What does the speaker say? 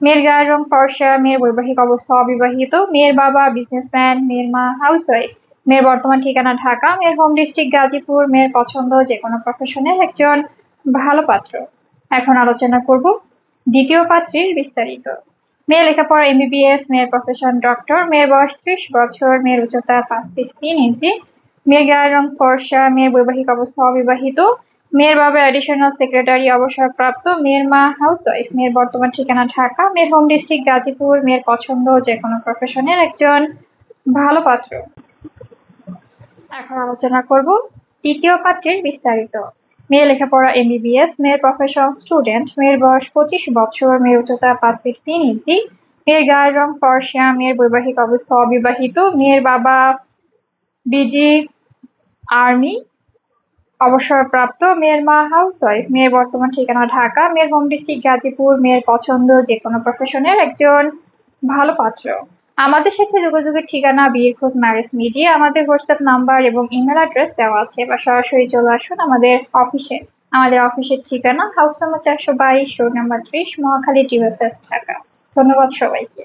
মেয়ের গায়ের রং ফর্সা, মেয়ের বৈবাহিক অবস্থা অবিবাহিত, মেয়ের বাবা বিজনেসম্যান মেয়ের মা হাউস হাউসওয়াইফ মেয়ের বর্তমান ঠিকানা ঢাকা, মেয়ের হোম ডিস্ট্রিক্ট গাজীপুর, মেয়ের পছন্দ যে কোনো প্রফেশনের একজন ভালো পাত্র। এখন আলোচনা করব দ্বিতীয় পাত্রীর বিস্তারিত। মেয়ে লেখাপড়া এমবিবিএস মেয়ের প্রফেশন ডক্টর মেয়ের বয়স ত্রিশ বছর, মেয়ের উচ্চতা পাঁচ ফিট তিন ইঞ্চি মেয়ের গায়ের রং ফর্সা, মেয়ের বৈবাহিক অবস্থা অবিবাহিত মেয়ের বাবা অ্যাডিশনাল সেক্রেটারি অবসরপ্রাপ্ত, মেয়ের মা হাউসওয়াইফ মেয়ের বর্তমান ঠিকানা ঢাকা, মেয়ের হোম ডিস্ট্রিক্ট গাজীপুর, মেয়ের পছন্দ যে কোনো প্রফেশনের একজন ভালো পাত্র। এখন আলোচনা করব তৃতীয় পাত্রের বিস্তারিত। মেয়ে লেখাপড়া এমবিবিএস মেয়ের প্রফেশনাল স্টুডেন্ট মেয়ের বয়স পঁচিশ বছর, মেয়ের উচ্চতা পাঁচ ফিট তিন ইঞ্চি, মেয়ের গায়ের রং ফর্সা, মেয়ের বৈবাহিক অবস্থা অবিবাহিত, মেয়ের বাবা বিজি আর্মি অবসরপ্রাপ্ত মেয়ের মা হাউস ওয়াইফ মেয়ের বর্তমান ঠিকানা ঢাকা, মেয়ের হোম ডিস্ট্রিক্ট গাজীপুর, মেয়ের পছন্দ যে কোনো প্রফেশনের একজন ভালো পাত্র। আমাদের সাথে যোগাযোগের ঠিকানা বিয়ের খোঁজ ম্যারেজ মিডিয়া। আমাদের হোয়াটসঅ্যাপ নাম্বার এবং ইমেল অ্যাড্রেস দেওয়া আছে, বা সরাসরি চলে আসুন আমাদের অফিসে আমাদের অফিসের ঠিকানা হাউস নাম্বার চারশো বাইশ রোড নাম্বার ত্রিশ, মহাখালী টিউএসএস ঢাকা। ধন্যবাদ সবাইকে।